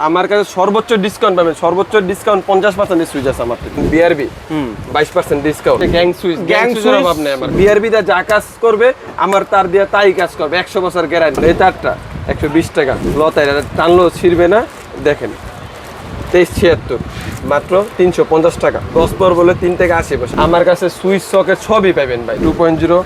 আমার কাছে সর্বোচ্চ ডিসকাউন্ট পাবেন। সর্বোচ্চ ডিসকাউন্ট পঞ্চাশ পার্সেন্ট সুইচ আছে আমার বিআরবি বাইশ percent discount gang switch gang অভাব নেই আমার। বিআরবি দা যা কাজ করবে আমার তার দিয়ে তাই কাজ করবে। একশো বছর গ্যারান্টি এই তারটা একশো বিশ টাকা। লতায় এটা টানলেও ছিড়বে না। দেখেন তেইশ ছিয়াত্তর মাত্র তিনশো পঞ্চাশ টাকা। দশ পর বলে তিন থেকে আশি বছর। আমার কাছে সুইচ সকের সবই পাবেন ভাই। টু পয়েন্ট জিরো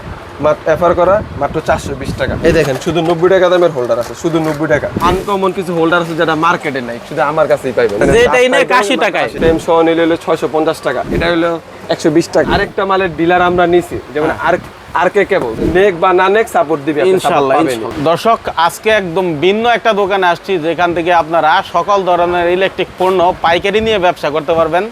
করা মাত্র চারশো বিশ টাকা। এই দেখেন শুধু নব্বই টাকা দামের হোল্ডার আছে শুধু নব্বই টাকা। আনকমন কিছু হোল্ডার আছে যেটা মার্কেটে নাই শুধু আমার কাছেই পাইবেন। যেটাই নেই 80 টাকায়। টেম সহ নিলে হলো ছয়শো পঞ্চাশ টাকা এটা হলো একশো বিশ টাকা। আরেকটা মালের ডিলার আমরা নিছি যেমন আর আর কে কেবল নেক বা না নেক সাপোর্ট দিবে। দর্শক আজকে একদম ভিন্ন একটা দোকানে আসছি যেখান থেকে আপনারা সকল ধরনের ইলেকট্রিক পণ্য পাইকারি নিয়ে ব্যবসা করতে পারবেন।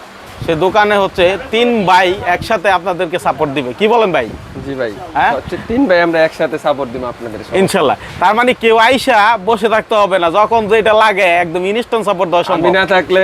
সে দোকানে হচ্ছে তিন ভাই একসাথে আপনাদেরকে সাপোর্ট দিবে। কি বলেন ভাই? জি ভাই হ্যাঁ? তিন ভাই আমরা একসাথে সাপোর্ট দিব আপনাদের। ইনশাল্লাহ। তার মানে কেউ আইসা বসে থাকতে হবে না যখন যেটা লাগে একদম ইনস্ট্যান্ট সাপোর্ট দেওয়া সম্ভব। না থাকলে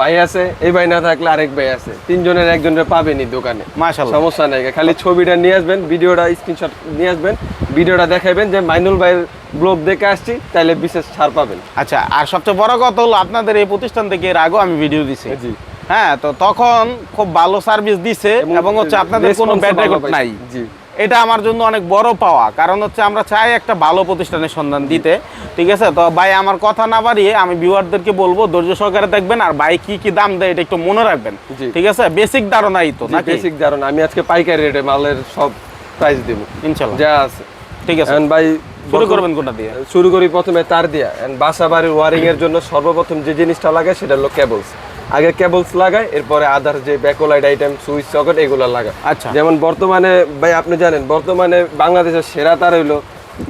ভাই আছে এই ভাই না থাকলে আরেক ভাই আছে। তিনজনের একজনের পাবেনি দোকানে। মাশাআল্লাহ। সমস্যা নাই। খালি ছবিটা নিয়ে আসবেন ভিডিওটা স্ক্রিনশট নিয়ে আসবেন ভিডিওটা দেখাবেন যে মাইনুল ভাইয়ের ব্লগ দেখে আসছি তাহলে বিশেষ ছাড় পাবেন। আচ্ছা আর সবচেয়ে বড় কথা হলো আপনাদের এই প্রতিষ্ঠান থেকে এর আগেও আমি ভিডিও দিছি। জি। হ্যাঁ তো তখন খুব ভালো সার্ভিস দিছে এবং হচ্ছে আপনাদের কোনো ব্যাড রেকর্ড নাই। জি। এটা আমার জন্য অনেক বড় পাওয়া। কারণ হচ্ছে আমরা চাই একটা ভালো প্রতিষ্ঠানের সন্ধান দিতে। ঠিক আছে? তো ভাই আমার কথা না বাড়িয়ে আমি ভিউয়ারদেরকে বলব ধৈর্য সহকারে দেখবেন আর ভাই কি কি দাম দেয় এটা একটু মনে রাখবেন। ঠিক আছে? বেসিক ধারণাই তো নাকি? বেসিক ধারণা। আমি আজকে পাইকারি রেটে মালের সব প্রাইস দিব। ইনশাল্লাহ। যা আছে। ঠিক আছে। ভাই শুরু করবেন কোনটা দিয়ে? শুরু করি প্রথমে তার দিয়া। বাসা বাড়ির ওয়ারিং এর জন্য সর্বপ্রথম যে জিনিসটা লাগে সেটা হলো কেবলস আগে কেবলস লাগায় এরপরে আদার যে ব্যাকোলাইট আইটেম সুইচ সকেট এগুলো লাগায়। আচ্ছা। যেমন বর্তমানে ভাই আপনি জানেন বর্তমানে বাংলাদেশের সেরা তার হইল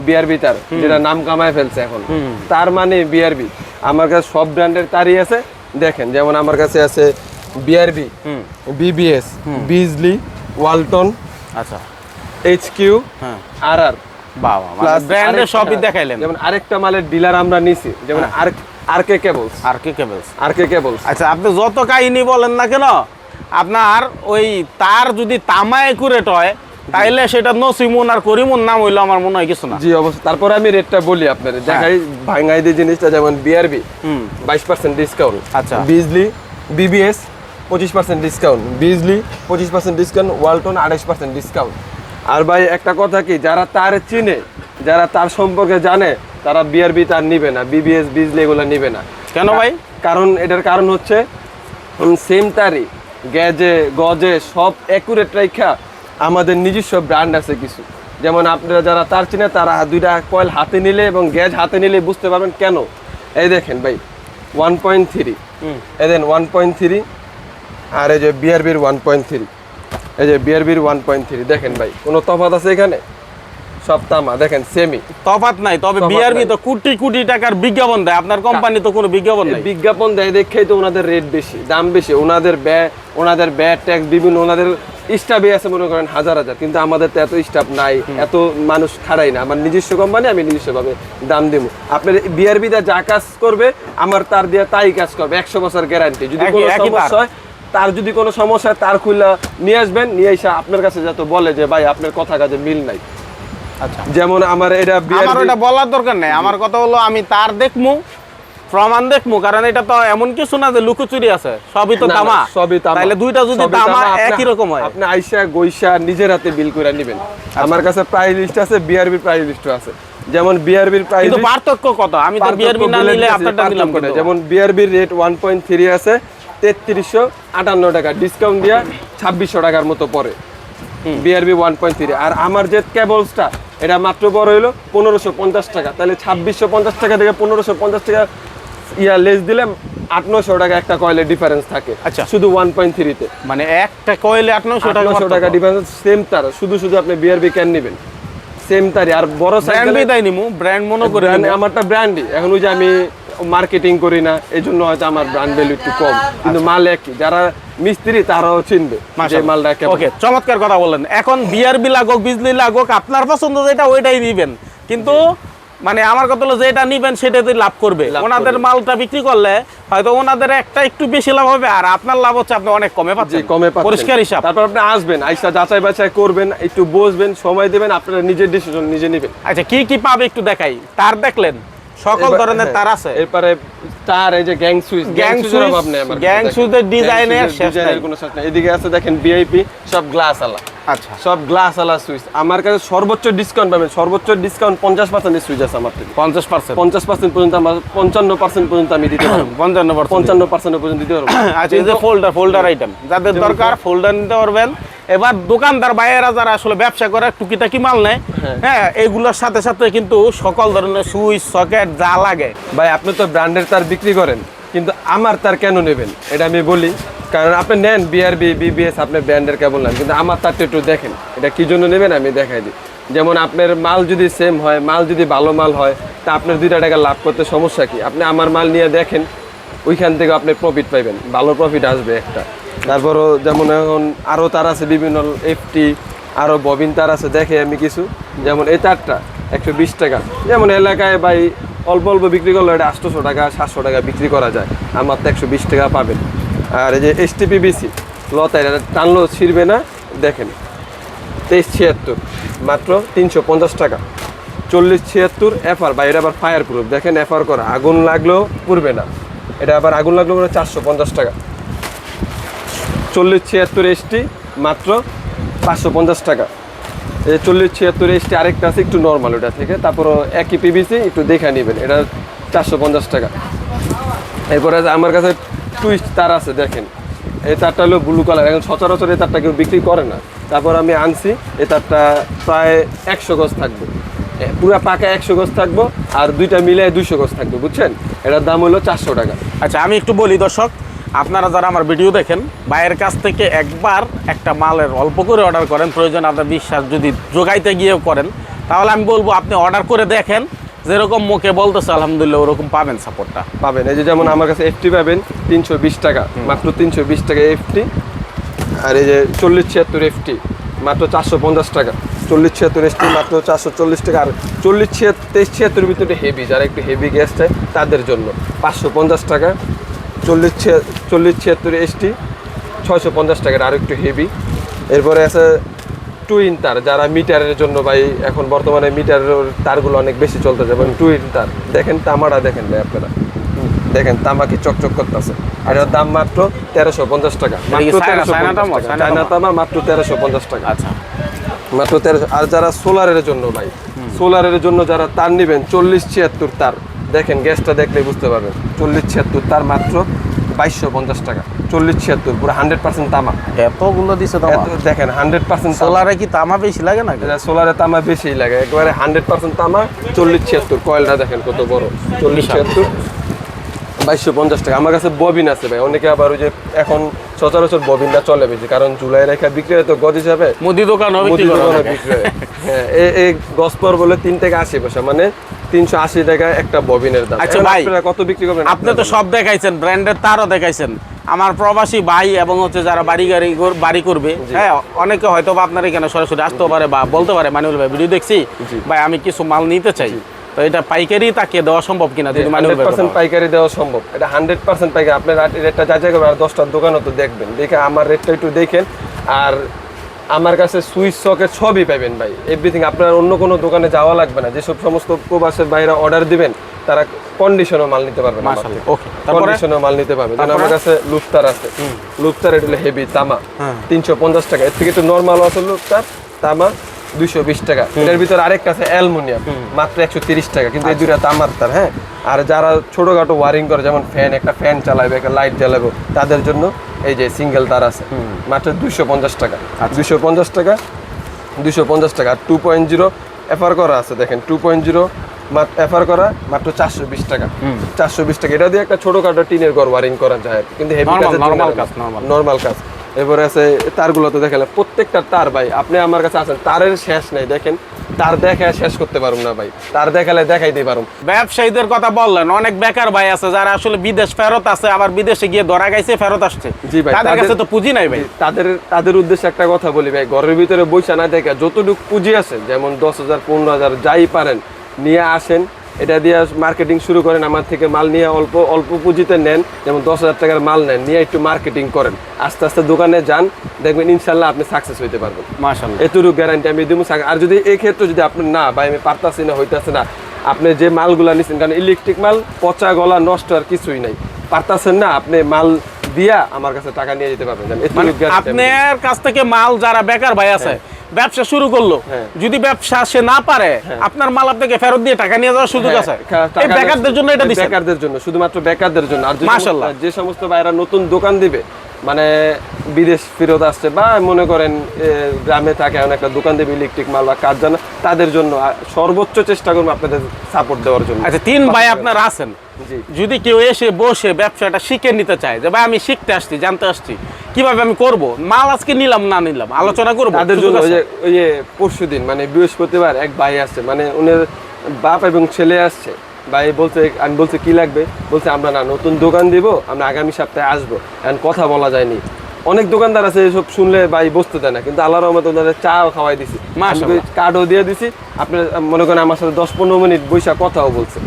বিআরবি তার যেটা নাম কামায় ফেলছে এখন। তার মানে বিআরবি আমার কাছে সব ব্র্যান্ডের তারই আছে। দেখেন যেমন আমার কাছে আছে বিআরবি বিবিএস বিজলি ওয়ালটন আচ্ছা। এইচ কিউ হ্যাঁ। আর আর বাবা ব্র্যান্ডের সবই দেখাইলেন। যেমন আরেকটা মালের ডিলার আমরা নিছি। যেমন হ্যাঁ। আর কে কেবলস? আর কি কেবলস? R K cables? আচ্ছা আপনি যত কাহিনী বলেন না কেন আপনার ওই তার যদি তামা একুরেট হয় তাইলে সেটা নসিমুন আর করিমুন নাম হইল আমার মনে হয় কিছু না। জি অবশ্যই। তারপরে আমি রেটটা বলি আপনাদের দেখাই ভাঙাই দিয়ে জিনিসটা যেমন বিআরবি হুম। বাইশ পার্সেন্ট ডিসকাউন্ট আচ্ছা। বিজলি বিবিএস পঁচিশ পার্সেন্ট ডিসকাউন্ট বিজলি পঁচিশ পার্সেন্ট ডিসকাউন্ট ওয়ালটন আঠাইশ পার্সেন্ট ডিসকাউন্ট আর ভাই একটা কথা কি যারা তার চিনে যারা তার সম্পর্কে জানে তারা বিআরবি তার নিবে না বিবিএস বিজলি এগুলো নিবে না। কেন ভাই? কারণ এটার কারণ হচ্ছে সেম তারই গ্যাজে গজে সব অ্যাকুরেট রাইখা আমাদের নিজস্ব ব্র্যান্ড আছে কিছু। যেমন আপনারা যারা তার চিনে তারা দুইটা কয়েল হাতে নিলে এবং গ্যাজ হাতে নিলে বুঝতে পারবেন কেন। এই দেখেন ভাই ওয়ান পয়েন্ট থ্রি এই দেন ওয়ান পয়েন্ট থ্রি আর এই যে বিআরবির ওয়ান পয়েন্ট থ্রি এই যে বিআরবির ওয়ান পয়েন্ট থ্রি দেখেন ভাই কোনো তফাৎ আছে এখানে? সব তামা দেখেন সেমি তফাত নাই তবে বিআরবি তো কোটি কোটি টাকার বিজ্ঞাপন দেয়। আপনার কোম্পানি তো কোনো বিজ্ঞাপন নাই? বিজ্ঞাপন দেয় দেখেই তো ওনাদের রেট বেশি দাম বেশি। ওনাদের ব্যয় ওনাদের ব্যয় ট্যাক্স বিভিন্ন ওনাদের স্টাফই আছে মনে করেন হাজার হাজার। কিন্তু আমাদের তো এত স্টাফ নাই এত মানুষ খাড়াই না। আমার নিজস্ব কোম্পানি আমি নিজস্বভাবে দাম দেবো। আপনার বিআরবি দা যা কাজ করবে আমার তার দিয়ে তাই কাজ করবে একশো বছর গ্যারান্টি যদি কোনো তার। সমস্যা হয় তার যদি কোনো সমস্যা তার খুলে নিয়ে আসবেন। নিয়ে এসে আপনার কাছে যাতে বলে যে ভাই আপনার কথা কাজে মিল নাই। যেমন আমার এটা আমার ওটা বলার দরকার নেই। আমার কথা হলো আমি তার দেখমু প্রমাণ দেখমু কারণ এটা তো এমন কিছু না যে লুকোচুরি আছে। সবই তো তামা। সবই তামা। তাইলে দুইটা যদি তামা একই রকম হয়। আপনি আইসা গইসা নিজের হাতে বিল করে নেবেন। আমার কাছে প্রাইস লিস্ট আছে বিআরবি প্রাইস লিস্ট আছে। যেমন বিআরবির প্রাইস কিন্তু পার্থক্য কত? আমি তো বিআরবি না নিলে আপনারটা নিলাম কিন্তু। যেমন বিআরবির রেট ওয়ান পয়েন্ট থ্রি আছে তেত্রিশশো আটান্ন টাকা। ডিসকাউন্ট দিয়া ছাব্বিশশো টাকার মতো পড়ে। বিআরবি ওয়ান পয়েন্ট থ্রি আর আমার যে কেবলসটা এটা মাত্র বড় হইল পনেরোশো পঞ্চাশ টাকা। তাহলে ছাব্বিশশো পঞ্চাশ টাকা থেকে পনেরোশো পঞ্চাশ টাকা ইয়া লেস দিলে আট নশো টাকা একটা কয়েলের ডিফারেন্স থাকে। আচ্ছা। শুধু ওয়ান পয়েন্ট থ্রিতে মানে একটা কয়েলে আট নশো টাকা আটশো টাকা ডিফারেন্স সেম তার। শুধু শুধু আপনি বিআরবি ক্যান নেবেন। সেম তারই। আর বড় ব্র্যান্ড সাইকেল বিদায় নিমু। ব্র্যান্ড মনে করে। আমারটা ব্র্যান্ডই এখন ওই যে আমি মার্কেটিং করি না এই জন্য হয়তো আমার ব্র্যান্ড ভ্যালু একটু কম। কিন্তু মাল একই যারা মিস্ত্রি তারাও চিনবে যে মালটা ওকে চমৎকার কথা বললেন। এখন বিআরবি লাগুক বিজলি লাগুক আপনার পছন্দ যেটা ওইটাই নিবেন। কিন্তু মানে আমার কথা হলো যেটা নিবেন সেটাতে লাভ করবে। ওনাদের মালটা বিক্রি করলে হয়তো ওনাদের একটা একটু বেশি লাভ হবে আর আপনার লাভ হচ্ছে আপনি অনেক কমে পাচ্ছেন। কমে পাচ্ছেন। পরিষ্কার হিসাব। তারপর আপনি আসবেন আইসা যাচাই বাছাই করবেন একটু বসবেন সময় দেবেন আপনারা নিজের ডিসিশন নিজে নেবেন। আচ্ছা কি কি পাবে একটু দেখাই। তার দেখলেন। সকল ধরনের তার আছে। এরপরে তার এই যে gang switch gang switch gang এর switch শেষ নাই। কোনো শেষ নাই। এদিকে আছে দেখেন ভিআইপি সব গ্লাস আলা আচ্ছা। সব গ্লাস আলা সুইচ আমার কাছে সর্বোচ্চ ডিসকাউন্ট পাবেন। সর্বোচ্চ ডিসকাউন্ট পঞ্চাশ পার্সেন্ট সুইচ আছে আমার থেকে। পঞ্চাশ পার্সেন্ট পঞ্চাশ পার্সেন্ট পর্যন্ত আমার পঞ্চান্ন পার্সেন্ট পর্যন্ত আমি দিতে পারব। পঞ্চান্ন পঞ্চান্ন পার্সেন্ট পর্যন্ত দিতে পারব। আচ্ছা এই যে ফোল্ডার ফোল্ডার আইটেম যাদের দরকার ফোল্ডার নিতে পারবেন। এবার দোকানদার বাইরেরা যারা আসলে ব্যবসা করে টুকিটাকি মাল নেয় হ্যাঁ। এগুলোর সাথে সাথে কিন্তু সকল ধরনের সুইচ সকেট যা লাগে। ভাই আপনি তো ব্র্যান্ডের তার বিক্রি করেন কিন্তু আমার তার কেন নেবেন? এটা আমি বলি। কারণ আপনি নেন বিআরবি বিবিএস আপনি ব্র্যান্ডের কেবল নেন। কিন্তু আমার তারটা একটু দেখেন, এটা কি জন্য নেবেন আমি দেখাই দিই। যেমন আপনার মাল যদি সেম হয়, মাল যদি ভালো মাল হয়, তা আপনার দুইটা টাকা লাভ করতে সমস্যা কি? আপনি আমার মাল নিয়ে দেখেন, ওইখান থেকে আপনি প্রফিট পাইবেন। ভালো প্রফিট আসবে একটা। তারপরও যেমন এখন আরও তার আছে বিভিন্ন এফটি আরও ববিন তার আছে, দেখে আমি কিছু। যেমন এই তারটা, একশো বিশ টাকা। যেমন এলাকায় ভাই অল্প অল্প বিক্রি করলে এটা আটশোশো টাকা, সাতশো টাকা বিক্রি করা যায়। আমার তো একশো বিশ টাকা পাবেন। আর এই যে এসটিপিবিসি লতা এটা টানলেও ছিঁড়বে না, দেখেন, তেইশ ছিয়াত্তর, মাত্র তিনশো পঞ্চাশ টাকা, চল্লিশ ছিয়াত্তর এফআর বা এটা আবার ফায়ার প্রুফ দেখেন এফআর করা, আগুন লাগলেও পুড়বে না, এটা আবার আগুন লাগলেও মানে চারশো পঞ্চাশ টাকা, চল্লিশ ছিয়াত্তর এসটি মাত্র পাঁচশো পঞ্চাশ টাকা, এই চল্লিশ ছিয়াত্তর এসটি আরেকটা আছে, একটু নর্মাল ওটা থেকে, তারপরও একই পিবিসি একটু দেখে নেবেন, এটা চারশো পঞ্চাশ টাকা, এরপরে আমার কাছে টুইস্ট তার আছে দেখেন। এই তারটা হলো ব্লু কালার এখন সচরাচর এই তারটা কেউ বিক্রি করে না। তারপর আমি আনছি এই তারটা প্রায় একশো গজ থাকবে। এ, পুরা পাকা একশো গজ থাকব আর দুইটা মিলে দুইশো গজ থাকবে বুঝছেন? এটার দাম হলো চারশো টাকা। আচ্ছা আমি একটু বলি দর্শক আপনারা যারা আমার ভিডিও দেখেন বাইরের কাছ থেকে একবার একটা মালের অল্প করে অর্ডার করেন প্রয়োজন আপনার বিশ্বাস যদি যোগাইতে গিয়েও করেন তাহলে আমি বলব আপনি অর্ডার করে দেখেন যেরকম মুখে বলতেছে আলহামদুলিল্লাহ ওরকম পাবেন সাপোর্টটা পাবেন। এই যে যেমন আমার কাছে এফটি পাবেন তিনশো বিশ টাকা মাত্র তিনশো বিশ টাকা এফটি আর এই যে চল্লিশ ছিয়াত্তর এফটি মাত্র চারশো পঞ্চাশ টাকা। চল্লিশ ছিয়াত্তর এফটি মাত্র চারশো চল্লিশ টাকা। আর চল্লিশ ছিয়াত্তর তেইশ ছিয়াত্তর ভিতরে হেভি যারা একটু হেভি গ্যাস চায় তাদের জন্য পাঁচশো পঞ্চাশ টাকা। চল্লিশ ছিয়া চল্লিশ ছিয়াত্তর এসটি ছয়শো পঞ্চাশ টাকার আর একটু হেভি এরপরে আছে টুইন তার যারা মিটারের জন্য ভাই এখন বর্তমানে মিটারের তারগুলো অনেক বেশি চলতে যেমন টুইন তার দেখেন তামাটা দেখেন ভাই আপনারা। দেখেন তামা কি চকচক করতেছে। এটার দাম মাত্র তেরোশো পঞ্চাশ টাকা। চায়না-? তামা? মাত্র তেরোশো পঞ্চাশ টাকা। আচ্ছা। মাত্র তেরোশো আর যারা সোলারের জন্য ভাই সোলারের জন্য যারা তার নেবেন চল্লিশ ছিয়াত্তর তার। দেখেন গ্যাসটা দেখলে বুঝতে পারবেন চল্লিশ ছিয়াত্তর তার মাত্র বাইশশো পঞ্চাশ টাকা চল্লিশ ছিয়াত্তর পুরো হান্ড্রেড পার্সেন্ট তামা। এতগুলো এত- দেখেন হান্ড্রেড পার্সেন্ট সোলারে কি তামা বেশি লাগে না সোলারে তামা বেশি লাগে একেবারে হান্ড্রেড পার্সেন্ট তামা চল্লিশ ছিয়াত্তর কয়েলটা দেখেন কত বড় চল্লিশ ছিয়াত্তর বাইশশো পঞ্চাশ টাকা। আমার কাছে ববিন আছে ভাই অনেকে আবার ওই যে এখন সচরাচর ববিনটা চলে বেশি কারণ জুলাই রেখা বিক্রি হয় তো গজ হিসাবে মুদি দোকান বিক্রি মুদি করা? বিক্রি হয়। হ্যাঁ এই গসপর বলে তিন থেকে আশি পয়সা মানে তিনশো আশি টাকা একটা ববিনের দাম। আচ্ছা ভাই, কত বিক্রি করবেন? আপনি তো সব দেখাইছেন ব্র্যান্ডের তারও দেখাইছেন। আমার প্রবাসী ভাই এবং হচ্ছে যারা বাড়ি গাড়ি বাড়ি করবে হ্যাঁ অনেকে হয়তো বা আপনার এখানে সরাসরি আসতে পারে বা বলতে পারে মানিউল ভাই ভিডিও দেখছি? ভাই আমি কিছু মাল নিতে চাই। তো এটা পাইকারি তাকে দেওয়া সম্ভব কিনা যদি ভাই পার্সেন্ট পাইকারি দেওয়া সম্ভব। এটা হান্ড্রেড পার্সেন্ট পাইকারি। আপনার রেটটা যাচাই করবেন আর দশটার দোকানও তো দেখবেন। দেখে আমার রেটটা একটু দেখেন। আর আমার কাছে সুইচ সকেট সবই পাবেন ভাই। এভরিথিং আপনার অন্য কোনো দোকানে যাওয়া লাগবে না। যেসব সমস্ত প্রবাসের বাইরে অর্ডার দিবেন তারা কন্ডিশনও মাল নিতে পারবেন? কন্ডিশনও মাল নিতে পারবেন তারপরে? আমার কাছে লুফতার আছে। লুফতার এটা হলো হেভি তামা। হ্যাঁ। তিনশো পঞ্চাশ টাকা। এর থেকে একটু নর্মাল আছে লুফতার তামা দুইশো বিশ টাকা। এটার ভিতরে আরেকটা আছে অ্যালমোনিয়াম মাত্র একশো তিরিশ টাকা। কিন্তু এই দুইটা তামার তার হ্যাঁ? আর যারা ছোটখাটো ওয়ারিং করে যেমন ফ্যান একটা ফ্যান চালাবে একটা লাইট জ্বালাবে তাদের জন্য এই যে সিঙ্গেল তার আছে। মাত্র দুইশো পঞ্চাশ টাকা। দুইশো পঞ্চাশ টাকা দুইশো পঞ্চাশ টাকা। আর টু পয়েন্ট জিরো এফআর করা আছে দেখেন টু পয়েন্ট জিরো এফআর করা মাত্র চারশো বিশ টাকা। চারশো বিশ টাকা। এটা দিয়ে একটা ছোটখাটো টিনের ঘর ওয়ারিং করা যায় কিন্তু হেভি কাজ, নর্মাল কাজ। এবারে আছে তারগুলো তো দেখালাম প্রত্যেকটা তার ভাই আপনি আমার কাছে আছেন তারের শেষ নেই দেখেন। তার দেখা শেষ করতে পারুম না ভাই। তার দেখালে দেখাই দিই পারুম। ব্যবসায়ীদের কথা বললেন অনেক বেকার ভাই আছে যারা আসলে বিদেশ ফেরত আছে আবার বিদেশে গিয়ে ধরা গাইছে ফেরত আসছে। জি ভাই, তাদের কাছে তো পুঁজি নাই ভাই। তাদের তাদের উদ্দেশ্যে একটা কথা বলি ভাই ঘরের ভিতরে বৈশা না দেখে যতটুকু পুঁজি আছে যেমন দশ হাজার পনেরো হাজার যাই পারেন নিয়ে আসেন এটা দিয়ে মার্কেটিং শুরু করেন আমার থেকে মাল নিয়ে অল্প অল্প পুঁজিতে নেন যেমন দশ হাজার টাকার মাল নেন নিয়ে একটু মার্কেটিং করেন। আস্তে আস্তে দোকানে যান দেখবেন ইনশাল্লাহ আপনি সাকসেস হইতে পারবেন। মাশাআল্লাহ। এতটুকু গ্যারান্টি আমি দিব আর যদি এই ক্ষেত্রে যদি আপনি না ভাই আমি পারতাছি না হইতাছে না আপনি যে মালগুলা নিচ্ছেন কারণ ইলেকট্রিক মাল পচা গলা নষ্ট আর কিছুই নাই। পারতাছেন না আপনি মাল দিয়া আমার কাছে টাকা নিয়ে যেতে পারবেন। মানে। আপনার কাছ থেকে মাল যারা বেকার ভাই আছে ব্যবসা শুরু করল। হ্যাঁ। যদি ব্যবসা সে না পারে আপনার মাল আপনাকে ফেরত দিয়ে টাকা নিয়ে যাওয়ার সুযোগ হ্যাঁ, আছে? এই বেকারদের জন্য এটা দিচ্ছে বেকারদের জন্য শুধুমাত্র বেকারদের জন্য। আর যে মাশাআল্লাহ। যে সমস্ত ভাইরা নতুন দোকান দিবে মানে বিদেশ ফেরত আসছে বা মনে করেন গ্রামে থাকে অনেক একটা দোকান দেবে ইলেকট্রিক মাল বা কাজ জানা তাদের জন্য সর্বোচ্চ চেষ্টা করব আপনাদের সাপোর্ট দেওয়ার জন্য। আচ্ছা তিন ভাই আপনার আছেন। যদি কেউ এসে বসে ব্যবসাটা শিখে নিতে চায় যে ভাই আমি শিখতে আসছি জানতে আসছি কীভাবে আমি করব? মাল আজকে নিলাম না নিলাম? আলোচনা করব? তাদের জন্য ওই যে ওই যে পরশু দিন মানে বৃহস্পতিবার এক ভাই আছে মানে উনি বাপ এবং ছেলে আসছে। ভাই বলছে আমি বলছে কি লাগবে? বলছে আমরা না নতুন দোকান দিব আমরা আগামী সপ্তাহে আসব। এখন কথা বলা যায়নি। অনেক দোকানদার আছে এসব শুনলে ভাই বসতে দেয় না কিন্তু আল্লাহ রহমত ওনাদের চাও খাওয়াই দিছি। কার্ডও দিয়ে দিছি আপনি মনে করেন আমার সাথে দশ পনেরো মিনিট বৈশা কথাও বলছে।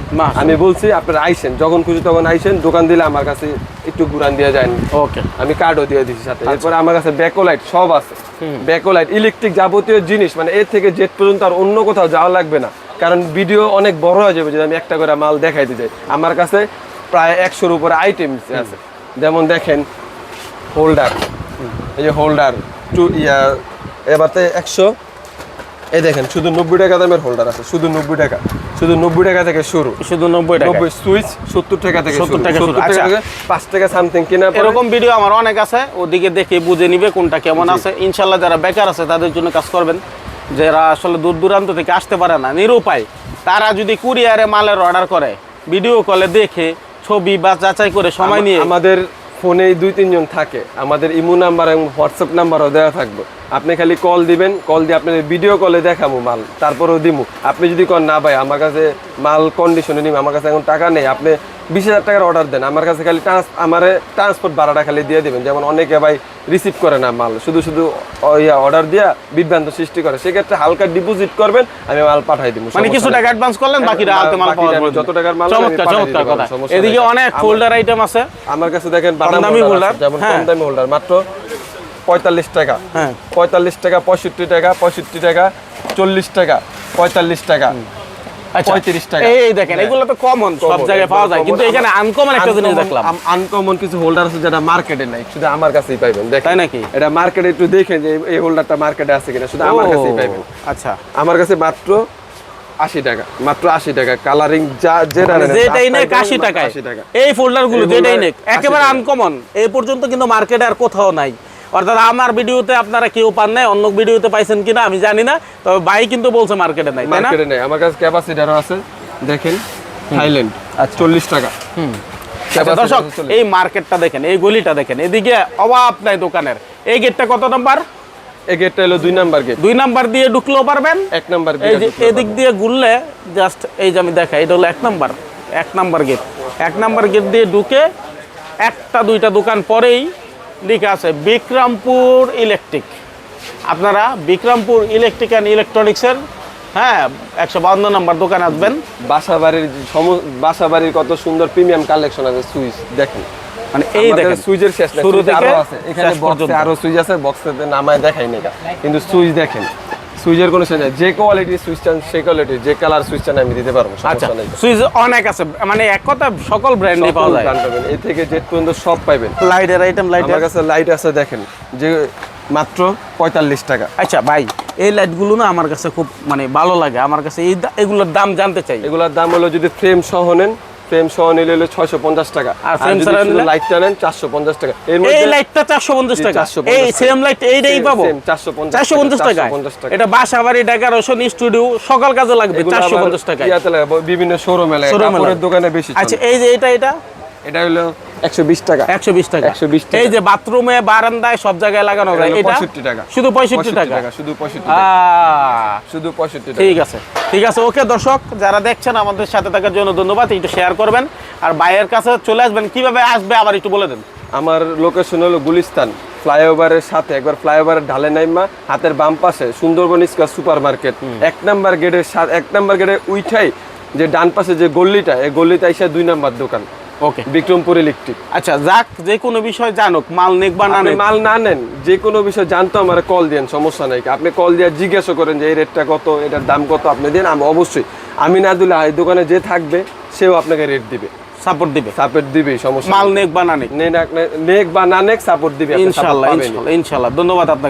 আমি বলছি আপনারা আইসেন যখন খুশি তখন আইসেন দোকান দিলে আমার কাছে একটু ঘুরান দিয়ে যায় ওকে। আমি কার্ডও দিয়ে দিছি সাথে। এরপরে আমার কাছে ব্যাকোলাইট সব আছে। ব্যাকোলাইট ইলেকট্রিক যাবতীয় জিনিস মানে এর থেকে জেট পর্যন্ত আর অন্য কোথাও যাওয়া লাগবে না। কারণ ভিডিও অনেক বড় হয়ে যাবে যদি আমি একটা করে মাল দেখাইতে যাই। আমার কাছে প্রায় একশোর উপরে আইটেম আছে। যেমন দেখেন হোল্ডার। এই যে হোল্ডার টু ইয়া এবারতে একশো। এই দেখেন শুধু নব্বই টাকা দামের হোল্ডার আছে শুধু নব্বই টাকা। শুধু নব্বই টাকা থেকে শুরু। শুধু নব্বই টাকা। সুইচ সত্তর টাকা থেকে 70 টাকা শুরু, 70 টাকা আচ্ছা। থেকে পাঁচ টাকা সামথিং কিনা এরকম ভিডিও আমার অনেক আছে ওদিকে দেখে বুঝে নিবে কোনটা কেমন আছে। ইনশাল্লাহ যারা বেকার আছে তাদের জন্য কাজ করবেন। যারা আসলে দূর দূরান্ত থেকে আসতে পারে না নিরুপায় তারা যদি কুরিয়ারে মালের অর্ডার করে ভিডিও কলে দেখে ছবি বা যাচাই করে সময় নিয়ে আমাদের ফোনে দুই তিনজন থাকে। আমাদের ইমো নাম্বার এবং হোয়াটসঅ্যাপ নাম্বারও দেওয়া থাকবে। আপনি খালি কল দিবেন কল দিয়ে আপনাদের ভিডিও কলে দেখাবো মাল তারপরেও দিমু। আপনি যদি কন না ভাই আমার কাছে মাল কন্ডিশনে নিব আমার কাছে এখন টাকা নেই। আপনি বিশ হাজার টাকার অর্ডার দেন আমার কাছে খালি ট্রান্স আমার ট্রান্সপোর্ট ভাড়াটা খালি দিয়ে দিবেন। যেমন অনেকে ভাই রিসিভ করে না মাল শুধু শুধু অর্ডার দিয়া বিভ্রান্ত সৃষ্টি করে। সেক্ষেত্রে হালকা ডিপোজিট করবেন আমি মাল পাঠাই দিব মানে কিছু টাকা অ্যাডভান্স করলেন বাকিটা বা- হাতে মাল পরে যত টাকার মাল চমৎকার চমৎকার কথা। এদিকে অনেক ফোল্ডার আইটেম আছে। আমার কাছে দেখেন বাদাম দামি হোল্ডার, যেমন হ্যাঁ। কম দামি হোল্ডার মাত্র পঁয়তাল্লিশ টাকা। হ্যাঁ। পঁয়তাল্লিশ টাকা পঁয়ষট্টি টাকা পঁয়ষট্টি টাকা চল্লিশ টাকা পঁয়তাল্লিশ টাকা আচ্ছা। 35 টাকা। এই দেখেন এগুলো তো কমন সব জায়গায় পাওয়া যায়। কিন্তু এখানে আনকমন একটা জিনিস দেখলাম। আনকমন কিছু হোল্ডার আছে যেটা মার্কেটে নাই শুধু আমার কাছেই পাইবেন। তাই নাকি? এটা মার্কেটে একটু দেখেন যে এই- এই হোল্ডারটা মার্কেটে আছে কিনা শুধু আমার কাছেই পাইবেন। আচ্ছা। আমার কাছে মাত্র আশি টাকা মাত্র আশি টাকা। কালারিং যা যেটা মানে যেটাই নেক আশি মাত্র টাকায়। 80 টাকা। এই ফোল্ডারগুলো যেটাই নেক একেবারে। আনকমন এই পর্যন্ত কিন্তু মার্কেটে আর কোথাও নাই। অর্থাৎ আমার ভিডিওতে আপনারা কেউ পান নাই অন্য ভিডিওতে পাইছেন কিনা আমি জানি না তবে ভাই কিন্তু বলছে মার্কেটে নাই মার্কেটে নেই। আমার কাছে ক্যাপাসিটারও আছে। দেখেন থাইল্যান্ড চল্লিশ টাকা। হুম। দর্শক এই মার্কেটটা দেখেন এই গলিটা দেখেন এদিকে অভাব নাই দোকানের। এই গেটটা কত নাম্বার? এই গেটটা হলো দুই নাম্বার গেট। দুই নাম্বার দিয়ে ঢুকলেও পারবেন? এক নাম্বার এই যে এদিক দিয়ে ঘুরলে জাস্ট এই যে আমি দেখাই এটা হলো এক নাম্বার এক নাম্বার গেট। এক নাম্বার গেট দিয়ে ঢুকে একটা দুইটা দোকান পরেই লিখে আছে বিক্রমপুর ইলেকট্রিক। আপনারা বিক্রমপুর ইলেকট্রিক অ্যান্ড ইলেকট্রনিক্সের হ্যাঁ একশো বান্ন নম্বর দোকান আসবেন। বাসা বাড়ির সম- বাসা বাড়ির কত সুন্দর প্রিমিয়াম কালেকশন আছে সুইচ দেখেন। মানে এই দেখেন সুইচের শেষ শুরু সুইচ থেকে আরও আছে। এখানে বক্সে আরও সুইচ আছে বক্সেতে নামায় দেখাই না কিন্তু সুইচ দেখেন। সুইচের কোনো নাই। যে কোয়ালিটির সুইচ চান সেই কোয়ালিটির যে কালার সুইচ চান আমি দিতে পারব আচ্ছা সুইচ অনেক আছে মানে এক কথা সকল ব্র্যান্ডে পাওয়া যায়। এই থেকে জেড পর্যন্ত সব পাইবেন। লাইটের আইটেম লাইট আমার কাছে লাইট আছে দেখেন যে মাত্র পঁয়তাল্লিশ টাকা। আচ্ছা ভাই এই লাইটগুলো না আমার কাছে খুব মানে ভালো লাগে। আমার কাছে এই এগুলোর দাম জানতে চাই। এগুলোর দাম হলো যদি ফ্রেম সহ নেন ফ্রেম সহ নিলে হলো ছয়শো পঞ্চাশ টাকা। আর ফ্রেম ছাড়া নিলে? লাইটটা নেন চারশো পঞ্চাশ টাকা। এর এই মধ্যে লাইটটা চারশো পঞ্চাশ জি, টাকা। চারশো এই সেম লাইট এইটাই পাবো। 450 চারশো পঞ্চাশ টাকা 450 টাকা। এটা বাসা বাড়ি ডেকারেশন স্টুডিও সকাল কাজে লাগবে এগুলো চারশো আবার পঞ্চাশ টাকা ইয়াতে লাগবে বিভিন্ন শোরুমে লাগে। কাপড়ের দোকানে বেশি আচ্ছা এই যে এটা এটা? এটা হলো একশো বিশ টাকা। একশো বিশ টাকা। 120 টাকা। এই যে বাথরুমে বারান্দায় সব জায়গায় লাগানো যায়। এটা 65 টাকা। শুধু 65 টাকা? টাকা শুধু পঁয়ষট্টি টাকা। শুধু পঁয়ষট্টি টাকা। ঠিক আছে। ঠিক আছে ওকে দর্শক যারা দেখছেন আমাদের সাথে থাকার জন্য ধন্যবাদ। একটু শেয়ার করবেন। আর বাইরের কাছে চলে আসবেন। কীভাবে আসবে? আবার একটু বলে দেন। আমার লোকেশন হলো গুলিস্তান। ফ্লাইওভারের সাথে একবার ফ্লাইওভারের ঢালে নাইমা হাতের বাম পাশে সুন্দরবন স্কোয়ার সুপার মার্কেট এক নাম্বার গেটের সাথে এক নাম্বার গেটে উইঠাই যে ডান পাশে যে গল্লিটা এই গল্লিতে এসে দুই নাম্বার দোকান। ওকে বিক্রমপুর ইলেকট্রিক আচ্ছা যাক যে কোনো বিষয় জানুক মাল নেক বা না মাল না নেন যে কোনো বিষয় জানতো আমার কল দেন সমস্যা নাই। আপনি কল দিয়ে জিজ্ঞাসা করেন যে এই রেটটা কত এটার দাম কত আপনি দেন আমি অবশ্যই আমি না দিলে এই দোকানে যে থাকবে সেও আপনাকে রেট দিবে। সাপোর্ট দিবে। সাপোর্ট দিবে সমস্যা মাল নেক বা না নেক। নেক বা না নেক সাপোর্ট দিবে পাবেনই। ইনশাল্লাহ ইনশাল্লাহ। ধন্যবাদ আপনাকে।